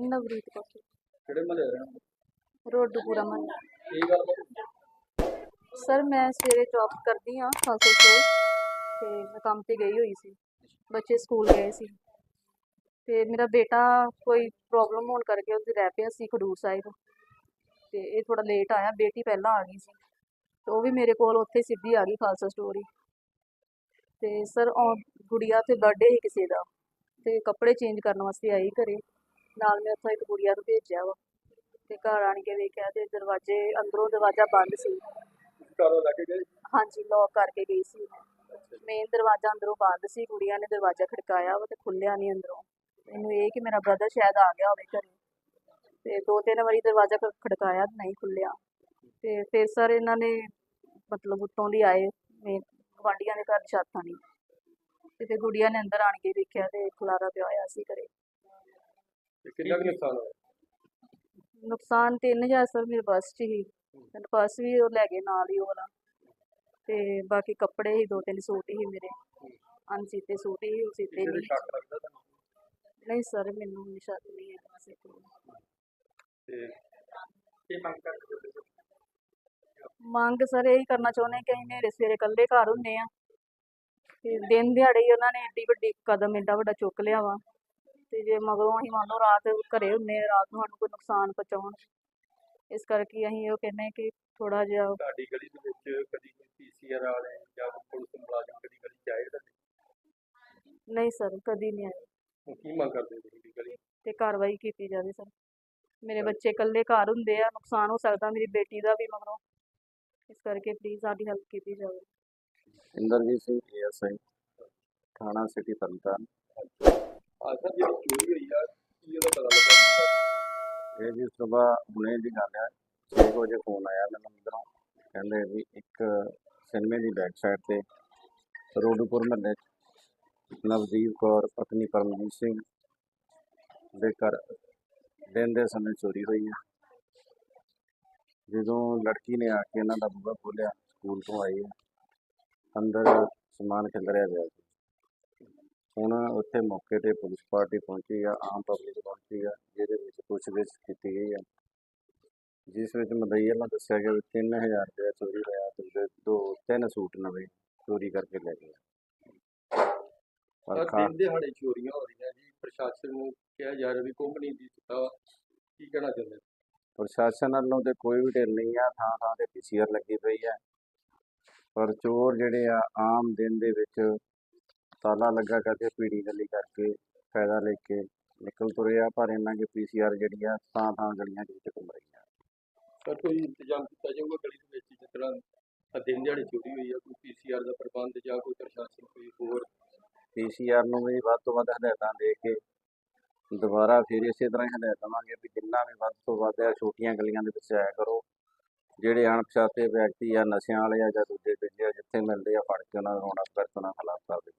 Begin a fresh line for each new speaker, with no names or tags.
ਨਵਰੀਤ ਕੌਰ
ਕਿਹੜੇ ਮਹੱਲੇ ਰਹਿਣ
ਰੋਡੂਪੁਰਾ ਮਹੱਲਾ।
ਕੀ ਗੱਲ
ਸਰ ਮੈਂ ਸਵੇਰੇ ਜੌਬ ਕਰਦੀ ਹਾਂ ਖਾਲਸਾ ਸਟੋਰ ਤੇ ਮੈਂ ਕੰਮ ਤੇ ਗਈ ਹੋਈ ਸੀ। ਬੱਚੇ ਸਕੂਲ ਗਏ ਸੀ। ਤੇ ਮੇਰਾ ਬੇਟਾ ਕੋਈ ਪ੍ਰੋਬਲਮ ਹੋਣ ਕਰਕੇ ਉਹਦੇ ਰਹਿ ਪਿਆ ਸੀ ਖਡੂਰ ਸਾਹਿਬ। ਤੇ ਇਹ ਥੋੜਾ ਲੇਟ ਆਇਆ ਬੇਟੀ ਪਹਿਲਾਂ ਆ ਗਈ ਸੀ। ਤੇ ਉਹ ਵੀ ਮੇਰੇ ਕੋਲ ਉੱਥੇ ਸਿੱਧੀ ਆ ਗਈ ਖਾਲਸਾ ਸਟੋਰ ਹੀ ਤੇ ਸਰ ਗੁੜੀਆ ਤੇ ਬਰਥਡੇ ਸੀ ਕਿਸੇ ਦਾ। ਤੇ ਕੱਪੜੇ ਚੇਂਜ ਕਰਨ ਵਾਸਤੇ ਆਈ ਘਰੇ। ਨਾਲ ਮੈਂ ਉੱਥੋਂ ਇੱਕ ਗੁੜੀਆ ਨੂੰ ਭੇਜਿਆ ਵਾ ਤੇ ਘਰ ਆਣ ਕੇ ਵੇਖਿਆ ਤੇ ਦਰਵਾਜ਼ੇ ਅੰਦਰੋਂ ਦਰਵਾਜ਼ਾ ਬੰਦ ਸੀ।
ਘਰੋਂ ਗਏ?
ਹਾਂਜੀ ਲੌਕ ਕਰਕੇ ਗਈ ਸੀ। ਮੇਨ ਦਰਵਾਜ਼ਾ ਅੰਦਰੋਂ ਬੰਦ ਸੀ ਕੁੜੀਆਂ ਨੇ ਦਰਵਾਜ਼ਾ ਖੜਕਾਇਆ ਵਾ ਤੇ ਖੁੱਲਿਆ ਨਹੀਂ ਅੰਦਰੋਂ। ਮੈਨੂੰ ਇਹ ਕਿ ਮੇਰਾ ਬ੍ਰਦਰ ਸ਼ਾਇਦ ਆ ਗਿਆ ਹੋਵੇ ਘਰੇ। ਤੇ ਦੋ ਤਿੰਨ ਵਾਰੀ ਦਰਵਾਜ਼ਾ ਖੜਕਾਇਆ ਨਹੀਂ ਖੁੱਲਿਆ। ਤੇ ਫਿਰ ਸਰ ਇਹਨਾਂ ਨੇ ਮਤਲਬ ਉੱਤੋਂ ਦੀ ਆਏ ਮੇਨ ਗੁਆਂਢੀਆਂ ਦੇ ਘਰ ਛਾਤਾਂ ਨਹੀਂ ਤੇ ਫਿਰ ਗੁੜੀਆ ਨੇ ਅੰਦਰ ਆਣ ਕੇ ਵੇਖਿਆ ਤੇ ਖਲਾਰਾ ਪਿਆ ਹੋਇਆ ਸੀ ਘਰੇ।
ਤੇ ਕਿੰਨਾ ਕੁ ਨੁਕਸਾਨ ਹੋਇਆ?
ਨੁਕਸਾਨ 3000 ਸਰ ਮੇਰੇ ਬੱਸ 'ਚ ਹੀ। ਤੇ ਪਰਸ ਵੀ ਉਹ ਲੈ ਗਏ ਨਾਲ ਹੀ ਉਹ ਵਾਲਾ। ਤੇ ਬਾਕੀ ਕੱਪੜੇ ਹੀ ਦੋ ਤਿੰਨ ਸੂਟ ਹੀ ਮੇਰੇ। ਅਣਸੀਤੇ ਸੂਟ ਹੀ ਉਹ ਸੀਤੇ
ਕਿਸੇ ਦੇ
ਨਹੀਂ।
ਸ਼ੱਕ ਲੱਗਦਾ ਤੁਹਾਨੂੰ?
ਨਹੀਂ ਸਰ ਮੈਨੂੰ ਨਿਸ਼ਾਨ ਨਹੀਂ ਹੈ। ਕਿਸੇ
ਤੇ ਕੀ ਮੰਗ ਕਰਦੇ ਹੋ
ਮੰਗ ਸਰ ਇਹੀ ਕਰਨਾ ਚਾਹੁੰਦੇ ਹਾਂ ਕਿ ਅਸੀਂ ਨੇਰੇ ਸਵੇਰੇ ਇਕੱਲੇ ਘਰ ਹੁੰਦੇ ਆ ਤੇ ਦਿਨ ਦਿਹਾੜੇ ਹੀ ਉਹਨਾਂ ਨੇ ਏਡੀ ਵੱਡੀ ਕਦਮ ਏਡਾ ਵੱਡਾ ਚੁੱਕ ਲਿਆ ਵਾ। ਤੇ ਜੇ ਮਗਰੋਂ ਅਸੀਂ ਮੰਨ ਲਓ ਰਾਤ ਘਰੇ ਹੁੰਦੇ ਆ ਰਾਤ ਨੂੰ ਸਾਨੂੰ ਕੋਈ ਨੁਕਸਾਨ ਪਹੁੰਚਾਉਣ। ਇਸ ਕਰਕੇ ਅਸੀਂ ਇਹ ਕਹਿੰਦੇ ਕਿ ਥੋੜਾ ਜਿਹਾ
ਤੁਹਾਡੀ ਗਲੀ ਦੇ ਵਿੱਚ ਕਦੀ ਕੋਈ ਪੀਸੀਆਰ ਵਾਲੇ ਜਾਂ ਕੋਈ ਪੁਲਿਸ ਮੁਲਾਜ਼ਮ ਕਦੀ ਗਲੀ ਚ ਆਏ ਤੁਹਾਡੇ?
ਨਹੀਂ ਸਰ ਕਦੀ ਨਹੀਂ ਆਏ।
ਹੁਣ ਕੀ ਮੰਗ ਕਰਦੇ ਹੋ ਤੁਸੀਂ ਗਲੀ
ਤੇ ਕਾਰਵਾਈ ਕੀਤੀ ਜਾਵੇ ਸਰ। ਮੇਰੇ ਬੱਚੇ ਇਕੱਲੇ ਘਰ ਹੁੰਦੇ ਆ ਨੁਕਸਾਨ ਹੋ ਸਕਦਾ ਮੇਰੀ ਬੇਟੀ ਦਾ ਵੀ ਮਗਰੋਂ। ਇਸ ਕਰਕੇ ਪਲੀਜ਼ ਸਾਡੀ ਹੈਲਪ ਕੀਤੀ ਜਾਵੇ।
ਇੰਦਰਜੀਤ ਸਿੰਘ ਏਐਸਆਈ ਥਾਣਾ ਸਿਟੀ ਤਰਨਤਾਰਨ।
ਸਰ ਜਿਹੜੀ ਚੋਰੀ ਹੋਈ ਆ, ਕੀ ਉਹਦਾ ਪਤਾ ਲੱਗਾ?
ਇਹ ਜੀ ਸਵੇਰ ਹੁਣੇ ਦੀ ਗੱਲ ਹੈ 6 ਵਜੇ ਫੋਨ ਆਇਆ ਮੈਨੂੰ ਅੰਦਰੋਂ। ਕਹਿੰਦੇ ਵੀ ਇੱਕ ਸਿਨੇਮੇ ਦੀ ਬੈਕ ਸਾਈਡ ਤੇ ਰੋਡੂਪੁਰ ਮਹੱਲੇ ਨਵਦੀਪ ਕੌਰ, ਪਤਨੀ ਪਰਮਜੀਤ ਸਿੰਘ ਦੇ ਘਰ ਦਿਨ ਦੇ ਸਮੇਂ ਚੋਰੀ ਹੋਈ ਹੈ ਜਦੋਂ ਲੜਕੀ ਨੇ ਆ ਕੇ ਇਹਨਾਂ ਦਾ ਬੂਹਾ ਖੋਲਿਆ ਸਕੂਲ ਤੋਂ ਆਈ ਹੈ ਅੰਦਰ ਸਮਾਨ ਖਿਲਰਿਆ ਪਿਆ ਸੀ। ਹੁਣ ਉੱਥੇ ਮੌਕੇ ਤੇ ਪੁਲਿਸ ਪਾਰਟੀ ਪਹੁੰਚੀ ਆ ਆਮ ਪਬਲਿਕ ਪਹੁੰਚੀ ਆ ਜਿਹਦੇ ਵਿੱਚ ਪੁੱਛਗਿੱਛ ਕੀਤੀ ਗਈ ਆ। ਜਿਸ ਵਿੱਚ ਮਦਈਆ ਨੂੰ ਦੱਸਿਆ ਗਿਆ ਵੀ 3000 ਰੁਪਏ ਚੋਰੀ ਹੋਇਆ ਤੇ ਦੋ ਤਿੰਨ ਸੂਟ ਨਵੇਂ ਚੋਰੀ ਕਰਕੇ ਲੈ ਗਏ ਪਰ
ਦਿਨ ਦਿਹਾੜੇ ਚੋਰੀਆਂ ਹੋ ਰਹੀਆਂ ਜੀ। ਪ੍ਰਸ਼ਾਸਨ ਨੂੰ ਕਿਹਾ ਜਾ ਰਿਹਾ ਵੀ ਕੁੰਭ ਨਹੀਂ ਦੀ ਦਿੱਤਾ ਕੀ ਕਹਿਣਾ ਚਾਹੁੰਦੇ?
ਪ੍ਰਸ਼ਾਸਨ ਵੱਲੋਂ ਤੇ ਕੋਈ ਵੀ ਢਿੱਲ ਨਹੀਂ ਆ ਥਾਂ ਥਾਂ ਤੇ ਪੀਸੀਆਰ ਲੱਗੀ ਪਈ ਹੈ ਪਰ ਚੋਰ ਜਿਹੜੇ ਆ ਆਮ ਦਿਨ ਦੇ ਵਿੱਚ ਤਾਲਾ ਲੱਗਾ ਕਰਕੇ ਪੀੜੀ ਗਲੀ ਕਰਕੇ ਫਾਇਦਾ ਲੈ ਕੇ ਨਿਕਲ ਤੁਰੇ ਆ ਪਰ ਇਹਨਾਂ ਦੀ ਪੀਸੀਆਰ ਜਿਹੜੀ ਆ ਥਾਂ ਥਾਂ ਗਲੀਆਂ ਦੇ ਵਿੱਚ ਘੁੰਮ ਰਹੀ ਆ।
ਸਰ ਕੋਈ ਇੰਤਜ਼ਾਮ ਕੀਤਾ ਜਾਊਗਾ ਗਲੀ ਦੇ ਵਿੱਚ ਜਿਸ ਤਰ੍ਹਾਂ ਆਹ ਦਿਨ ਦਿਹਾੜੇ ਚੋਰੀ ਹੋਈ ਆ ਕੋਈ ਪੀਸੀਆਰ ਦਾ ਪ੍ਰਬੰਧ ਜਾਂ ਕੋਈ ਪ੍ਰਸ਼ਾਸਨ ਕੋਈ ਹੋਰ?
ਪੀਸੀਆਰ ਨੂੰ ਵੀ ਵੱਧ ਤੋਂ ਵੱਧ ਹਦਾਇਤਾਂ ਦੇ ਕੇ ਦੁਬਾਰਾ ਫਿਰ ਇਸੇ ਤਰ੍ਹਾਂ ਹੀ ਹਦਾਇਤ ਦੇਵਾਂਗੇ ਵੀ ਜਿੰਨਾ ਵੀ ਵੱਧ ਤੋਂ ਵੱਧ ਆ ਛੋਟੀਆਂ ਗਲੀਆਂ ਦੇ ਵਿੱਚ ਆਇਆ ਕਰੋ। ਜਿਹੜੇ ਅਣਪਛਾਤੇ ਵਿਅਕਤੀ ਆ ਨਸ਼ਿਆਂ ਵਾਲੇ ਆ ਜਾਂ ਦੂਜੇ ਤੀਜੇ ਆ ਜਿੱਥੇ ਮਿਲਦੇ ਆ ਫੜ ਕੇ ਉਹਨਾਂ ਨੂੰ ਰੋਣਾ ਉਹਨਾਂ ਖਿਲਾਫ ਜਾਵੇ